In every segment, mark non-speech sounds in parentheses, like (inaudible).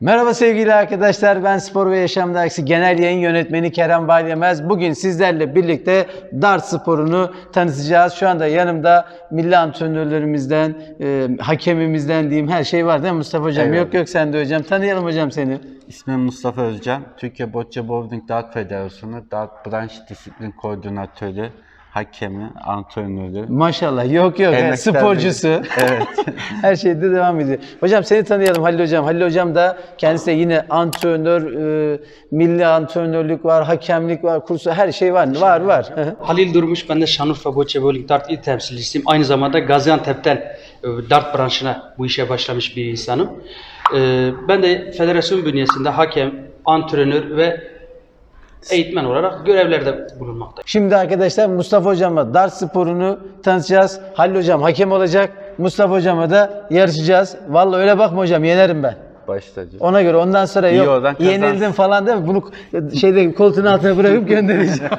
Merhaba sevgili arkadaşlar. Ben Spor ve Yaşam Dergisi Genel Yayın Yönetmeni Kerem Balyemez. Bugün sizlerle birlikte dart sporunu tanıtacağız. Şu anda yanımda milli antrenörlerimizden, e, hakemimizden diyeyim her şey var değil mi Mustafa Hocam? Evet. Yok yok sen de hocam. Tanıyalım hocam seni. İsmim Mustafa Özcan. Türkiye Bocce Bowling Dart Federasyonu Dart Branş Disiplin Koordinatörü, hakemi, antrenörü. Maşallah. Yok yok. Emektar sporcusu. Evet. (laughs) Her şeyde devam ediyor. Hocam seni tanıyalım Halil Hocam. Halil Hocam da kendisi de yine antrenör, e, milli antrenörlük var, hakemlik var, kursu her şey var. Var var. Halil Durmuş, ben de Şanlıurfa Bocce Bowling Dart il temsilcisiyim. Aynı zamanda Gaziantep'ten e, dart branşına bu işe başlamış bir insanım. E, Ben de federasyon bünyesinde hakem, antrenör ve eğitmen olarak görevlerde bulunmaktayım. Şimdi arkadaşlar Mustafa Hocam'a dart sporunu tanıtacağız. Halil Hocam hakem olacak. Mustafa Hocam'a da yarışacağız. Vallahi öyle bakma hocam yenerim ben. Başladı. Ona göre ondan sonra İyi yok olan kazansın. yenildim falan değil mi? Bunu şeyde koltuğun altına bırakıp göndereceğim.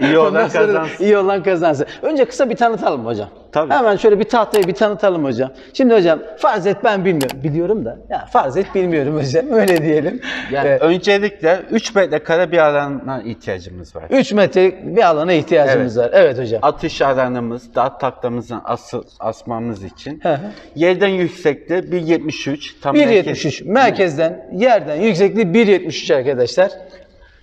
İyi olan Ondan sonra kazansın. İyi olan kazansın. Önce kısa bir tanıtalım hocam. Tabii. Hemen şöyle bir tahtayı bir tanıtalım hocam. Şimdi hocam farz et ben bilmiyorum. Biliyorum da. Ya farz et bilmiyorum hocam. (laughs) Öyle diyelim. Yani Evet. öncelikle 3 metrekare bir alana ihtiyacımız var. 3 metre bir alana ihtiyacımız var. Evet hocam. Atış alanımız, dart taklamızın ası, asmamız için. Hı hı. Yerden yüksekte 1.73. Tam 1.73 merkezden yerden yüksekliği 1.73 arkadaşlar.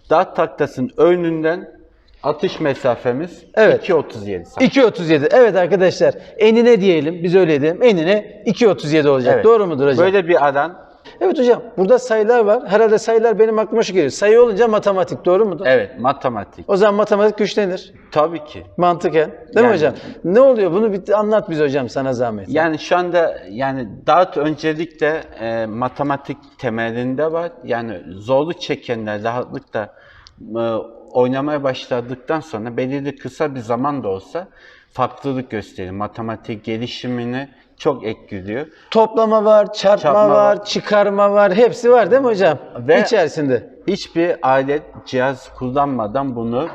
Dart taklasının önünden atış mesafemiz Evet. 2.37 santim. 2.37. Evet arkadaşlar. Enine diyelim. Biz öyle diyelim. Enine 2.37 olacak. Evet. Doğru mudur hocam? Böyle bir alan Evet hocam. Burada sayılar var. Herhalde sayılar benim aklıma şu geliyor. Sayı olunca matematik. Doğru mudur? Evet, matematik. O zaman matematik güçlenir. Tabii ki. Mantıken. Değil mi Yani- hocam? Ne oluyor? Bunu bir anlat bize hocam sana zahmet. Yani şu anda yani dart öncelikle e, matematik temelinde var. Yani zorluk çekenler rahatlıkla oynamaya başladıktan sonra belirli kısa bir zaman da olsa farklılık gösterir. Matematik gelişimini çok etkiliyor. Toplama var, çarpma, Çarpma var, var. çıkarma var. Hepsi var değil mi hocam? Ve- İçerisinde. Hiçbir alet, cihaz kullanmadan bunu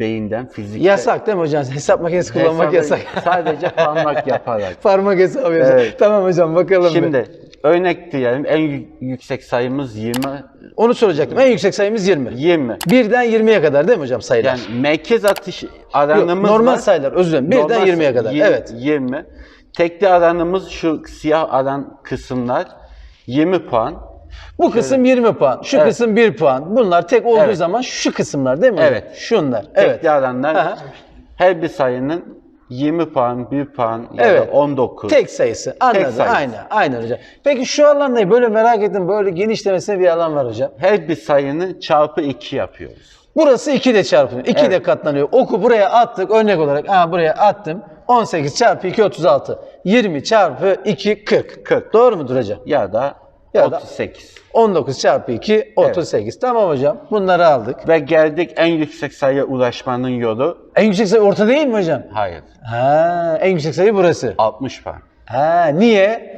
beyinden fizikte Yasak değil mi hocam? Hesap makinesi kullanmak hesabı- yasak. Sadece parmak yaparak. (laughs) Parmak hesabı yasak. Evet. Tamam hocam bakalım. bir. Örnek diyelim en yü- yüksek sayımız 20. Onu soracaktım. En yüksek sayımız 20. 20. Birden 20'ye kadar değil mi hocam sayılar? Yani merkez atış Yok, alanımız normal var. sayılar özür dilerim. Birden Normal 20'ye kadar. 20, Evet. 20. Tekli alanımız şu siyah alan kısımlar 20 puan. Bu kısım 20 puan. Şu Evet. kısım 1 puan. Bunlar tek olduğu Evet. zaman şu kısımlar değil mi? Evet. Şunlar. Evet. Tekli alanlar Aha. her bir sayının 20 puan, 1 puan ya Evet. da 19. Tek sayısı. Anladım. sayısı. Aynen. Aynen hocam. Peki şu alan ne? Böyle merak ettim. Böyle genişlemesine bir alan var hocam. Her bir sayının çarpı 2 yapıyoruz. Burası 2 de çarpılıyor. 2 de Evet. katlanıyor. Oku buraya attık örnek olarak. Aa buraya attım. 18 çarpı 2 36. 20 çarpı 2 40. 40. Doğru mudur hocam? Ya da Ya da- 38. 19 çarpı 2 38. Tamam hocam. Bunları aldık. Ve geldik en yüksek sayıya ulaşmanın yolu. En yüksek sayı orta değil mi hocam? Hayır. Ha, en yüksek sayı burası. 60 puan. Ha, niye?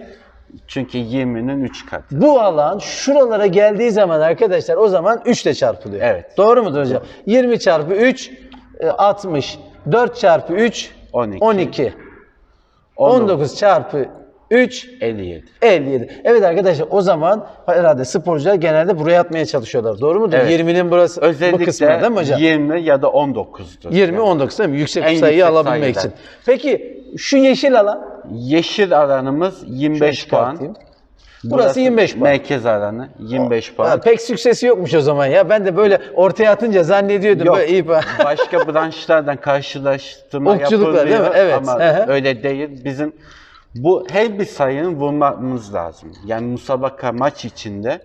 Çünkü 20'nin 3 katı. Bu alan şuralara geldiği zaman arkadaşlar o zaman 3 ile çarpılıyor. Evet. Doğru mudur hocam? 20 çarpı 3 e, 60. 4 çarpı 3 12. 12. 19 çarpı 3 57. 57. Evet arkadaşlar o zaman herhalde sporcular genelde buraya atmaya çalışıyorlar. Doğru mudur? Evet. 20'nin burası bu Özellikle kısmı değil mi hocam? 20 ya da 19'dur. 20 Yani 19 değil mi? Yüksek En sayıyı yüksek alabilmek sayıdan. için. Peki şu yeşil alan Yeşil alanımız 25 çıkartayım. puan. Burası 25 puan. Merkez alanı 25 puan. Ha, pek süksesi yokmuş o zaman ya. Ben de böyle ortaya atınca zannediyordum Yok. böyle iyi puan. (laughs) Başka branşlardan karşılaştırma Okçulukla yapılıyor değil mi? Evet. ama Hı hı. öyle değil. Bizim bu her bir sayının vurmamız lazım. Yani musabaka maç içinde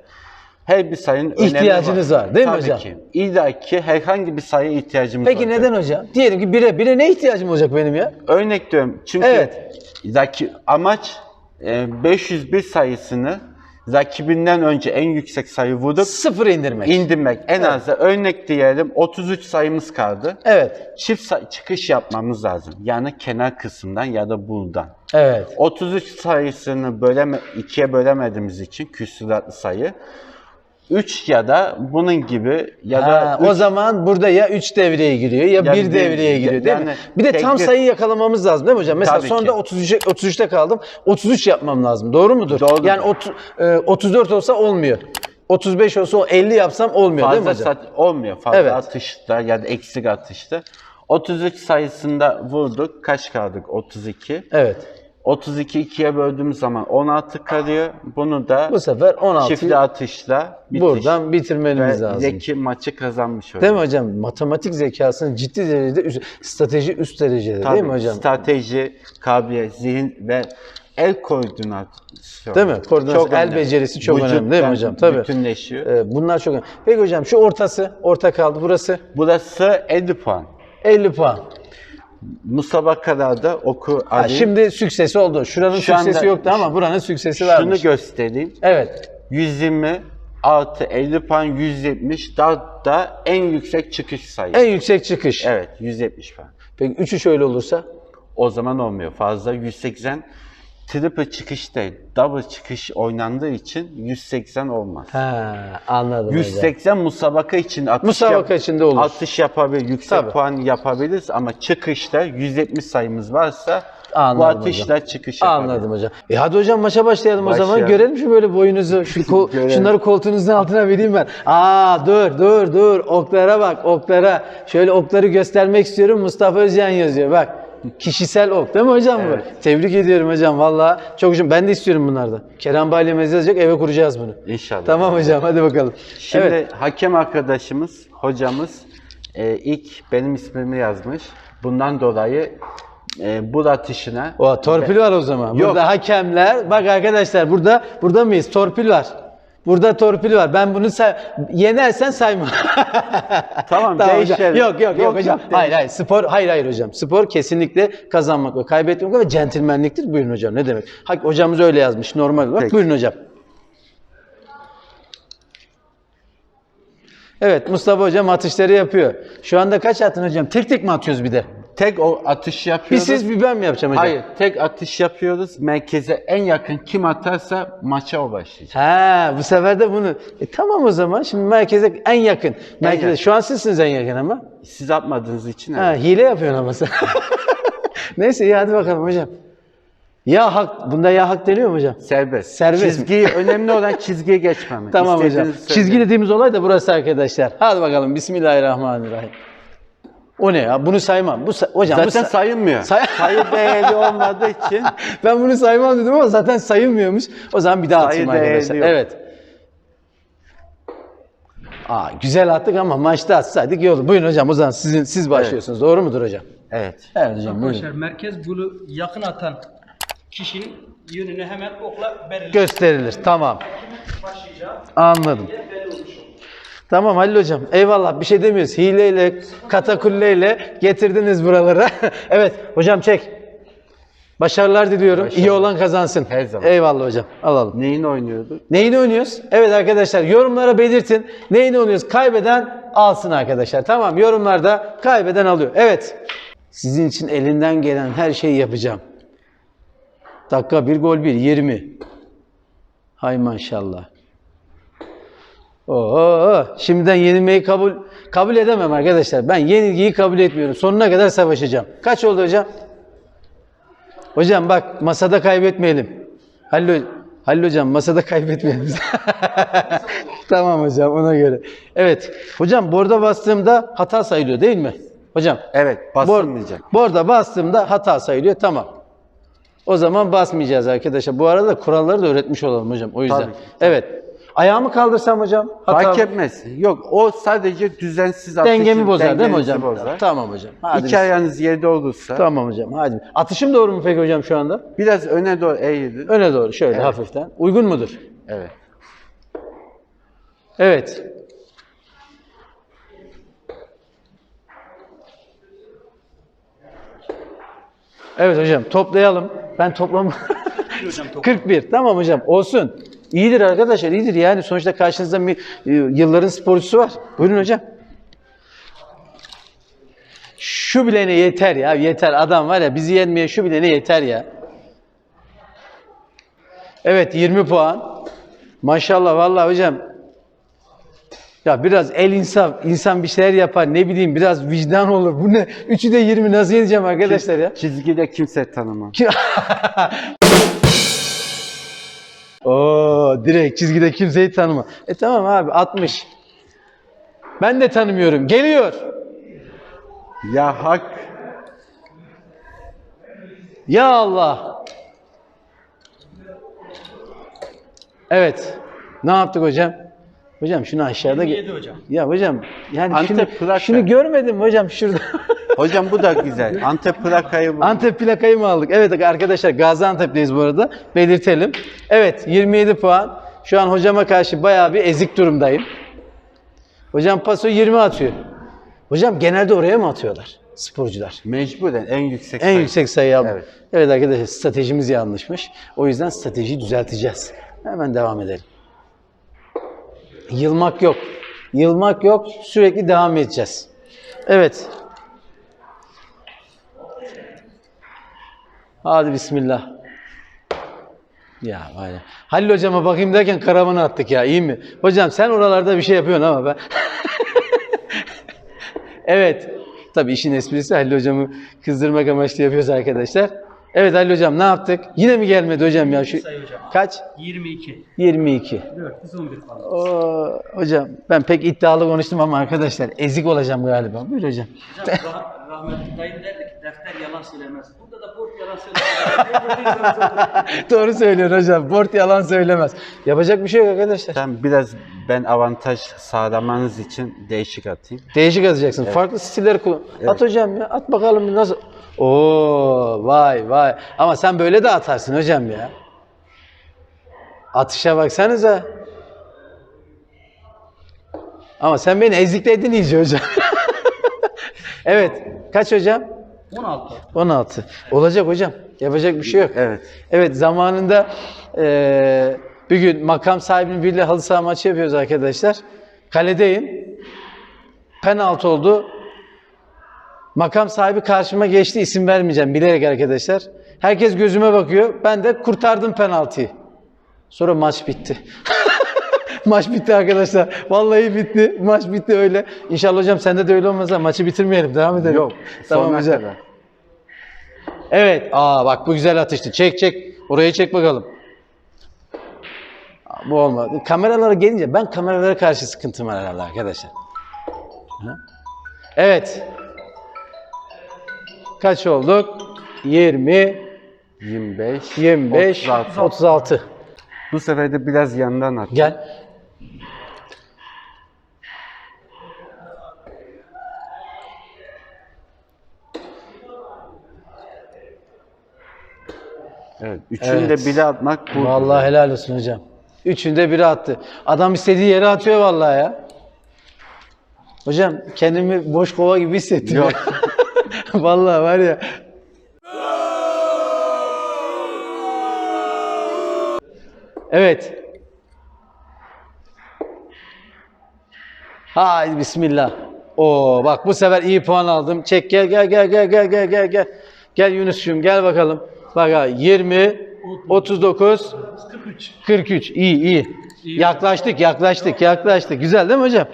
her bir sayının İhtiyacınız var, değil mi Tabii hocam? ki. İlla ki herhangi bir sayıya ihtiyacımız Peki var. neden hocam? Diyelim ki bire, bire ne ihtiyacım olacak benim ya? Örnek diyorum. Çünkü Evet. amaç e, 501 sayısını rakibinden önce en yüksek sayı vurup Sıfır indirmek. indirmek. En az da örnek diyelim 33 sayımız kaldı. evet. Çift say- çıkış yapmamız lazım. Yani kenar kısımdan ya da buradan. Evet. 33 sayısını böleme, ikiye bölemediğimiz için küsuratlı sayı 3 ya da bunun gibi ya Ha, da o üç- zaman burada ya 3 devreye giriyor ya Ya 1 bir- devreye giriyor değil mi? yani Bir de tam bir- sayı yakalamamız lazım değil mi hocam? Mesela Tabii ki. 33'e 33'te kaldım. 33 yapmam lazım. Doğru mudur? Doğrudur. Yani otu- e, 34 olsa olmuyor. 35 olsa o 50 yapsam olmuyor değil mi fazla hocam? sat olmuyor. Fazla Evet. atışta ya da eksik atışta. 33 sayısında vurduk. Kaç kaldık? 32. Evet. 32 ikiye böldüğümüz zaman 16 kalıyor. Bunu da Bu sefer 16 çiftli atışla bitiş. buradan bitirmemiz ve lazım. Zeki maçı kazanmış oluyor. Değil mi hocam? Matematik zekasının ciddi derecede üst, strateji üst derecede Tabii, değil mi hocam? Strateji, kabiliyet, zihin ve el koordinasyonu. Değil mi? Koordinasyon, el önemli. becerisi çok önemli değil mi hocam? Tabii. Bütünleşiyor. Ee, bunlar çok önemli. Peki hocam şu ortası, orta kaldı burası Burası 50 puan. 50 puan. Musabakalarda oku Ha, Ali. şimdi süksesi oldu. Şuranın Şu anda- süksesi yoktu ama buranın süksesi şunu varmış. göstereyim. Evet. 120 artı 50 puan 170 da, da en yüksek çıkış sayısı. En yüksek çıkış. Evet 170 puan. Peki üçü şöyle olursa? O zaman olmuyor. Fazla 180 triple çıkış değil. Double çıkış oynandığı için 180 olmaz. Ha, anladım hocam. 180 musabaka için atış Musabaka içinde olur. Atış yapabilir, yüksek Tabii. puan yapabiliriz ama çıkışta 170 sayımız varsa bu Anladım atışla çıkış yapabiliriz. Anladım hocam. E hadi hocam maça başlayalım o zaman. Başlayalım. Görelim şu böyle boyunuzu. Şu ko- (laughs) şunları koltuğunuzun altına vereyim ben. Aa dur dur dur. Oklara bak oklara. Şöyle okları göstermek istiyorum. Mustafa Özcan yazıyor bak. Kişisel ok değil mi hocam Evet. bu? Tebrik ediyorum hocam valla. Çok hoşum. Ben de istiyorum bunlardan. Kerem Balyamez yazacak eve kuracağız bunu. İnşallah. Tamam hocam hadi bakalım. Şimdi Evet. hakem arkadaşımız, hocamız e, ilk benim ismimi yazmış. Bundan dolayı e, bu atışına O torpil var o zaman. Yok. Burada hakemler. Bak arkadaşlar burada burada mıyız? Torpil var. Burada torpil var. Ben bunu say yenersen sayma. (laughs) Tamam, hocam. değişelim. Yok yok yok, Yok, hocam. yok, hayır hayır spor hayır hayır hocam. Spor kesinlikle kazanmak ve kaybetmek ve centilmenliktir. Buyurun hocam. Ne demek? Hak hocamız öyle yazmış normal olarak. Peki. Buyurun hocam. Evet Mustafa hocam atışları yapıyor. Şu anda kaç attın hocam? Tek tek mi atıyoruz bir de? Tek o atış Bir yapıyoruz. siz bir ben mi yapacağım hocam? Hayır, tek atış yapıyoruz. Merkeze en yakın kim atarsa maça o başlayacak. Ha, bu sefer de bunu. E, tamam o zaman. Şimdi merkeze en yakın. Merkeze. yakın. Şu an sizsiniz en yakın ama. Siz atmadığınız için Ha, evet. hile yapıyorsun ama sen. (laughs) Neyse iyi hadi bakalım hocam. Ya hak, bunda ya hak deniyor mu hocam? serbest. Serbest mi? Çizgiyi, önemli olan çizgiye geçmemek. (laughs) Tamam hocam. İstediğinizi Çizgi dediğimiz olay da burası arkadaşlar. Hadi bakalım. Bismillahirrahmanirrahim. O ne ya? Bunu saymam. Bu sa- hocam bu Zaten sa- sayılmıyor. Say- (laughs) Sayı değerli olmadığı için (laughs) ben bunu saymam dedim ama zaten sayılmıyormuş. O zaman bir daha Sayı atayım arkadaşlar. yok. Evet. Aa, güzel attık ama maçta atsaydık iyi olur. Buyurun hocam o zaman sizin siz başlıyorsunuz. Doğru mudur hocam? evet. Evet hocam buyurun. Arkadaşlar merkez bunu yakın atan kişinin yönünü hemen okla belirler. Gösterilir. Tamam. Başlayacağım. Anladım. Belli olmuş olur. Tamam Halil hocam. Eyvallah bir şey demiyoruz. Hileyle, katakulleyle getirdiniz buralara. (laughs) evet hocam çek. Başarılar diliyorum. Başarılar. İyi olan kazansın. Her zaman. Eyvallah hocam. Alalım. Neyin oynuyorduk? Neyini oynuyoruz? Evet arkadaşlar yorumlara belirtin. Neyini oynuyoruz? Kaybeden alsın arkadaşlar. Tamam yorumlarda kaybeden alıyor. Evet. Sizin için elinden gelen her şeyi yapacağım. Dakika bir gol bir. 20. Hay maşallah. Oo, şimdiden yenilmeyi kabul kabul edemem arkadaşlar. Ben yenilgiyi kabul etmiyorum. Sonuna kadar savaşacağım. Kaç oldu hocam? Hocam bak masada kaybetmeyelim. Halil, Halil hocam masada kaybetmeyelim. (laughs) tamam hocam ona göre. Evet. Hocam borda bastığımda hata sayılıyor değil mi? Hocam. Evet, basılmayacak. Bor, borda bastığımda hata sayılıyor. Tamam. O zaman basmayacağız arkadaşlar. Bu arada kuralları da öğretmiş olalım hocam. O yüzden. Tabii, tabii. Evet. Ayağımı kaldırsam hocam. Hata Fark etmez. Yok, o sadece düzensiz atışın dengemi bozar değil mi hocam? Bozar. Tamam hocam. Hadi İki ayağınız yerde olursa Tamam hocam. Hadi. Atışım doğru mu peki hocam şu anda? biraz öne doğru eğilir. Öne doğru şöyle Evet. hafiften. Uygun mudur? Evet. Evet. Evet hocam toplayalım. Ben toplam Hocam (laughs) top. 41. Tamam hocam olsun. İyidir arkadaşlar iyidir yani sonuçta karşınızda bir e, yılların sporcusu var. Buyurun hocam. Şu bilene yeter ya yeter adam var ya bizi yenmeye şu bilene yeter ya. Evet 20 puan. Maşallah vallahi hocam Ya biraz el insaf, insan bir şeyler yapar ne bileyim biraz vicdan olur. Bu ne? Üçü de 20 nasıl yeneceğim arkadaşlar ya? Çizgide kimse tanımam. (laughs) Oo, direkt çizgide kimseyi tanıma. E tamam abi 60. Ben de tanımıyorum. Geliyor. Ya hak. Ya Allah. Evet. Ne yaptık hocam? Hocam şunu aşağıda... 27 hocam. Ya hocam yani Antep şunu, plaka. şunu görmedim hocam şurada. (laughs) Hocam bu da güzel. Antep plakayı bu. Antep plakayı mı aldık? Evet arkadaşlar Gaziantep'teyiz bu arada. Belirtelim. Evet 27 puan. Şu an hocama karşı bayağı bir ezik durumdayım. Hocam paso 20 atıyor. Hocam genelde oraya mı atıyorlar sporcular? Mecburen en yüksek En sayı. yüksek sayı aldım. Evet. Evet. arkadaşlar stratejimiz yanlışmış. O yüzden stratejiyi düzelteceğiz. Hemen devam edelim. Yılmak yok. Yılmak yok. Sürekli devam edeceğiz. Evet. Hadi bismillah. Ya vay ya. Halil hocama bakayım derken karavanı attık ya iyi mi? Hocam sen oralarda bir şey yapıyorsun ama ben. (laughs) evet. Tabii işin esprisi Halil hocamı kızdırmak amaçlı yapıyoruz arkadaşlar. Evet Halil hocam ne yaptık? Yine mi gelmedi hocam ya şu hocam. kaç? 22. 22. 411 falan. Oo, hocam ben pek iddialı konuştum ama arkadaşlar ezik olacağım galiba. Buyur hocam. Hocam (laughs) rah- rahmetli dayım derdi ki defter yalan söylemez. Borç yalan söylemez. Doğru söylüyor hocam. Bort yalan söylemez. Yapacak bir şey yok arkadaşlar. Sen biraz ben avantaj sağlamanız için değişik atayım. Değişik atacaksın. Farklı stilleri kullan. At hocam ya. At bakalım nasıl. Oo vay vay. Ama sen böyle de atarsın hocam ya. Atışa baksanıza. Ama sen beni ezikledin iyice hocam. (laughs) evet. Kaç hocam? 16. 16. Olacak hocam. Yapacak bir şey yok. Evet. Evet zamanında eee bir gün makam sahibinin biriyle halı saha maçı yapıyoruz arkadaşlar. Kaledeyim. Penaltı oldu. Makam sahibi karşıma geçti. isim vermeyeceğim bilerek arkadaşlar. Herkes gözüme bakıyor. Ben de kurtardım penaltıyı. Sonra maç bitti. (laughs) (laughs) maç bitti arkadaşlar. Vallahi bitti. Maç bitti öyle. İnşallah hocam sende de öyle olmaz ha. Maçı bitirmeyelim. Devam edelim. Yok. Tamam hocam. kadar. Evet. Aa bak bu güzel atıştı. Çek çek. Orayı çek bakalım. Bu olmadı. Kameralara gelince ben kameralara karşı sıkıntım var herhalde arkadaşlar. Evet. Kaç olduk? 20, 25. 25, 36. 36. Bu sefer de biraz yandan at. Gel. Evet. Üçünü Evet. de bile atmak bu. Vallahi helal olsun hocam. Üçünde biri attı. Adam istediği yere atıyor vallahi ya. Hocam kendimi boş kova gibi hissettim. Yok. ya. (laughs) vallahi var ya. Evet. Haydi bismillah. Oo bak bu sefer iyi puan aldım. Çek gel gel gel gel gel gel gel gel. Gel Yunus'cum gel bakalım. Bak ha, 20 39 43. 43. İyi iyi. Yaklaştık yaklaştık yaklaştık. Güzel değil mi hocam?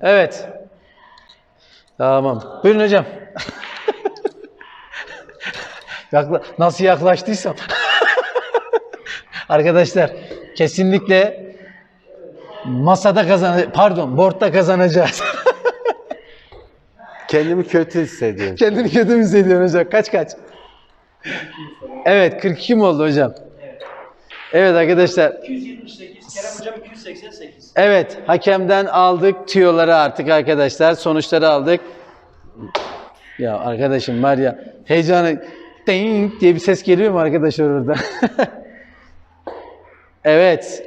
Evet. Tamam. Buyurun hocam. (laughs) Yakla Nasıl yaklaştıysam. (laughs) Arkadaşlar kesinlikle masada kazan pardon boardta kazanacağız. (laughs) Kendimi kötü hissediyorum. Kendini kötü mü hissediyorsun hocam? Kaç kaç? Evet 42 mi oldu hocam? Evet arkadaşlar 278. Kerem hocam 288. Evet, hakemden aldık tüyoları artık arkadaşlar. Sonuçları aldık. Ya arkadaşım var ya heyecanı ding diye bir ses geliyor mu arkadaşlar orada? (laughs) evet.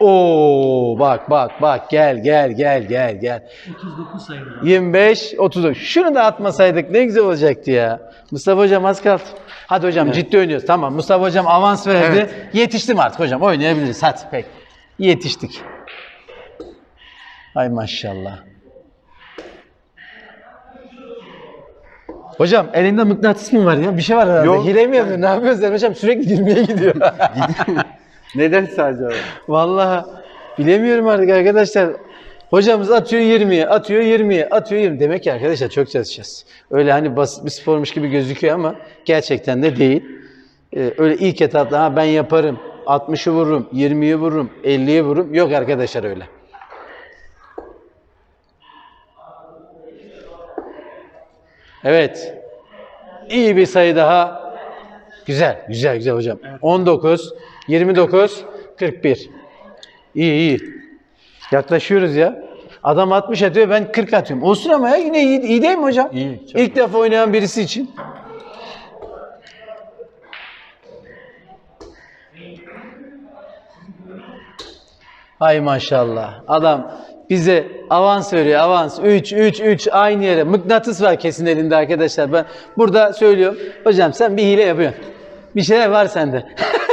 Oo bak bak bak gel gel gel gel gel. 39 sayı hocam. 25 30. Şunu da atmasaydık ne güzel olacaktı ya. Mustafa hocam az kaldı. Hadi hocam ciddi oynuyoruz. Tamam. Mustafa hocam avans verdi. Evet. Yetiştim artık hocam. Oynayabiliriz. Hadi pek. Yetiştik. Ay maşallah. Hocam elinde mıknatıs mı var ya? Bir şey var herhalde. Yok. Hile mi yapıyor? Ne yapıyorsun hocam? Sürekli girmeye gidiyor. (laughs) Neden sadece o? Vallahi Bilemiyorum artık arkadaşlar. Hocamız atıyor 20'ye, atıyor 20'ye, atıyor 20. Demek ki arkadaşlar çok çalışacağız. Öyle hani basit bir spormuş gibi gözüküyor ama gerçekten de değil. Ee, öyle ilk etapta ha ben yaparım, 60'ı vururum, 20'yi vururum, 50'yi vururum. Yok arkadaşlar öyle. Evet. İyi bir sayı daha. Güzel, güzel, güzel hocam. 19, 29, 41. İyi, iyi. Yaklaşıyoruz ya. Adam 60 atıyor, ben 40 atıyorum. Olsun ama ya yine iyi, iyi değil mi hocam? İyi, çok İlk defa oynayan birisi için. Hay maşallah. Adam bize avans veriyor, avans. 3, 3, 3 aynı yere. Mıknatıs var kesin elinde arkadaşlar. Ben burada söylüyorum. Hocam sen bir hile yapıyorsun. Bir şeyler var sende. (laughs)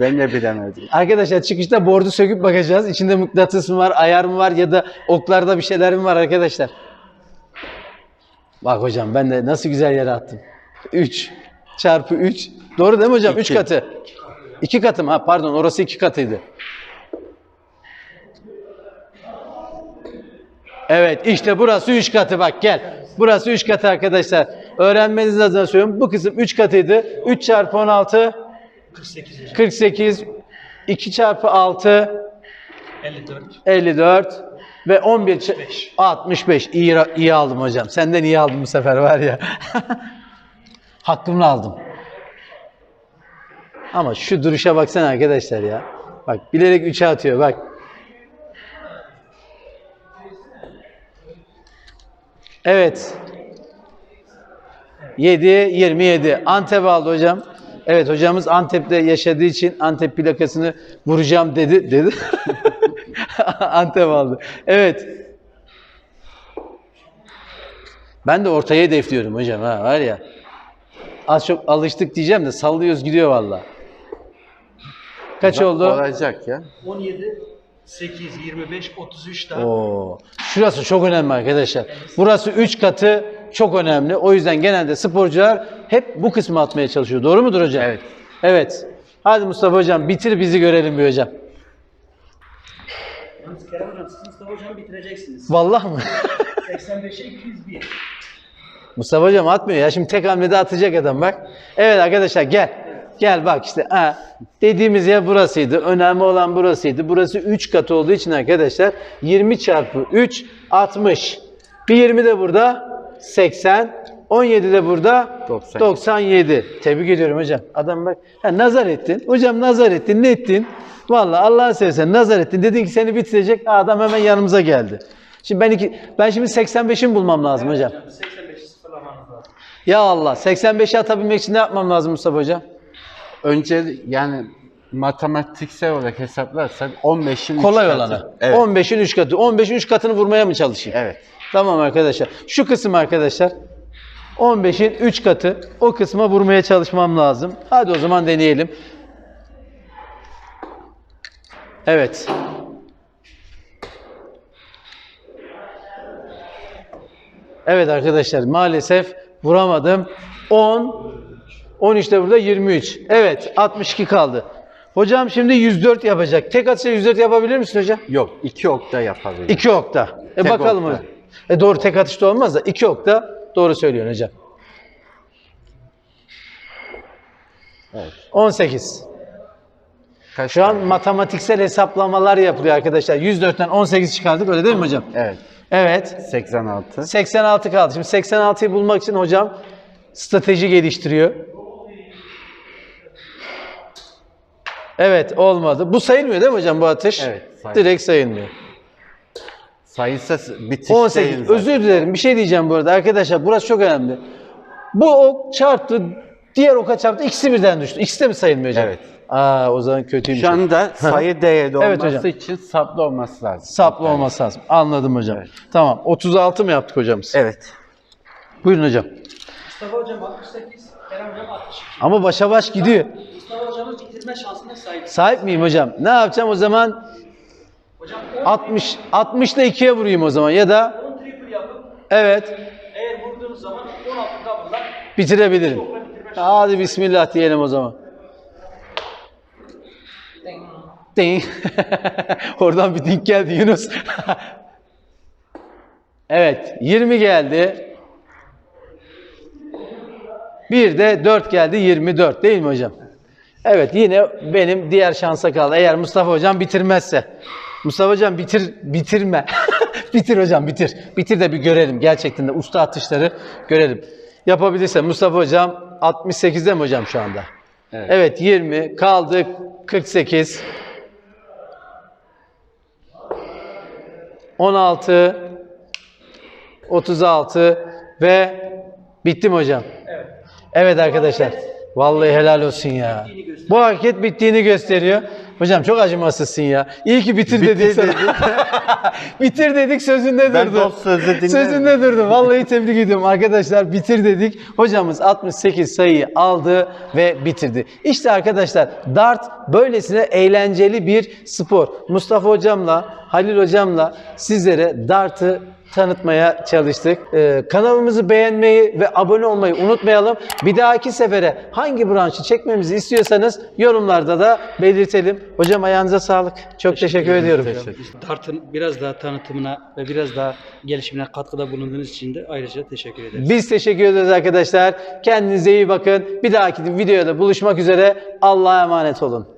Ben de bilemedim. Arkadaşlar çıkışta bordu söküp bakacağız. İçinde mıknatıs mı var, ayar mı var ya da oklarda bir şeyler mi var arkadaşlar? Bak hocam ben de nasıl güzel yere attım. 3 çarpı 3. Doğru değil mi hocam? 3 İki. katı. 2 katı mı? Ha, pardon orası 2 katıydı. Evet işte burası 3 katı bak gel. Burası 3 katı arkadaşlar. Öğrenmeniz adına söylüyorum. Bu kısım 3 katıydı. 3 çarpı 16 48 hocam. 48 2 çarpı 6 54. 54 ve 11 ç- 65. İyi, iyi aldım hocam. Senden iyi aldım bu sefer var ya. (laughs) Hakkımla aldım. Ama şu duruşa baksana arkadaşlar ya. Bak bilerek 3'e atıyor bak. Evet. 7 27. Antep aldı hocam. Evet hocamız Antep'te yaşadığı için Antep plakasını vuracağım dedi dedi. (laughs) Antep aldı. Evet. Ben de ortaya hedefliyorum hocam ha var ya. Az çok alıştık diyeceğim de sallıyoruz gidiyor valla. Kaç oldu? Olacak ya. 17, 8, 25, 33 daha. Oo. Şurası çok önemli arkadaşlar. Burası 3 katı çok önemli. O yüzden genelde sporcular hep bu kısmı atmaya çalışıyor. Doğru mudur hocam? Evet. Evet. Hadi Mustafa hocam bitir bizi görelim bir hocam. Yalnız Kerem hocam siz Mustafa hocam bitireceksiniz. Vallahi mı? 85'e 201. Mustafa hocam atmıyor ya. Şimdi tek hamlede atacak adam bak. Evet arkadaşlar gel. Gel bak işte. Ha, dediğimiz yer burasıydı. Önemli olan burasıydı. Burası 3 katı olduğu için arkadaşlar 20 çarpı 3 60. Bir 20 de burada 80. 17 de burada 97. 97. Tebrik ediyorum hocam. Adam bak. Ha, nazar ettin. Hocam nazar ettin. Ne ettin? Vallahi Allah'ın seversen nazar ettin. Dedin ki seni bitirecek. Ha, Adam hemen yanımıza geldi. Şimdi ben iki, ben şimdi 85'in bulmam lazım hocam. 85'i sıfırlamanız lazım. Ya Allah 85'i atabilmek için ne yapmam lazım Mustafa Hocam? Önce yani matematiksel olarak hesaplarsak 15'in Kolay olanı. Evet. 15'in 3 katı. 15'in 3 katını vurmaya mı çalışayım? Evet. Tamam arkadaşlar. Şu kısım arkadaşlar 15'in 3 katı. O kısma vurmaya çalışmam lazım. Hadi o zaman deneyelim. Evet. Evet arkadaşlar maalesef vuramadım. 10 13 de burada 23. Evet 62 kaldı. Hocam şimdi 104 yapacak. Tek atışa 104 yapabilir misin hocam? Yok, iki okta yapabilir. İki okta. E Tek bakalım okta. hocam. E doğru tek atışta olmaz da iki okta doğru söylüyorsun hocam. Evet. 18. Kaç Şu an tane? matematiksel hesaplamalar yapılıyor arkadaşlar. 104'ten 18 çıkardık öyle değil mi hocam? Evet. Evet. 86. 86 kaldı. Şimdi 86'yı bulmak için hocam strateji geliştiriyor. Evet olmadı. Bu sayılmıyor değil mi hocam bu atış? Evet, sayılmıyor. Direkt sayılmıyor. Sayısı bitiş 18. değil zaten. Özür dilerim. Bir şey diyeceğim bu arada arkadaşlar. Burası çok önemli. Bu ok çarptı, diğer oka çarptı. İkisi birden düştü. İkisi de mi sayılmıyor hocam? Evet. Aa o zaman kötüymüş. Şu anda sayı değeri Evet olması hocam. için saplı olması lazım. Saplı olması lazım. Anladım hocam. Evet. Tamam. 36 mı yaptık hocamız? Evet. Buyurun hocam. Mustafa hocam 68, Kerem hocam 62. Ama başa baş gidiyor. Mustafa hocamın bitirme şansına sahip. Sahip miyim hocam? Ne yapacağım o zaman? Hocam 60 60 ile 2'ye vurayım o zaman ya da 10 triple yapıp evet eğer vurduğunuz zaman 16 double'la bitirebilirim. Hadi bismillah diyelim o zaman. Ding. (laughs) Oradan bir ding geldi Yunus. (laughs) evet 20 geldi. Bir de 4 geldi 24 değil mi hocam? Evet yine benim diğer şansa kaldı. Eğer Mustafa hocam bitirmezse. Mustafa hocam bitir bitirme. (laughs) bitir hocam bitir. Bitir de bir görelim. Gerçekten de usta atışları görelim. Yapabilirse Mustafa hocam 68'de mi hocam şu anda? Evet. Evet 20 kaldı 48 16 36 ve bittim hocam. Evet. Evet arkadaşlar. Vallahi helal olsun ya. Bu hareket bittiğini gösteriyor. Hocam çok acımasızsın ya. İyi ki bitir, dedik sana. (laughs) bitir dedik sözünde Ben durdu. dost sözü dinlerim. Sözünde durdu. Vallahi tebrik ediyorum arkadaşlar. Bitir dedik. Hocamız 68 sayıyı aldı ve bitirdi. İşte arkadaşlar dart böylesine eğlenceli bir spor. Mustafa hocamla, Halil hocamla sizlere dartı tanıtmaya çalıştık. Ee, kanalımızı beğenmeyi ve abone olmayı unutmayalım. Bir dahaki sefere hangi branşı çekmemizi istiyorsanız yorumlarda da belirtelim. Hocam ayağınıza sağlık. Çok teşekkür, ediyorum. Dart'ın biraz daha tanıtımına ve biraz daha gelişimine katkıda bulunduğunuz için de ayrıca teşekkür ederiz. Biz teşekkür ederiz arkadaşlar. Kendinize iyi bakın. Bir dahaki videoda buluşmak üzere. Allah'a emanet olun.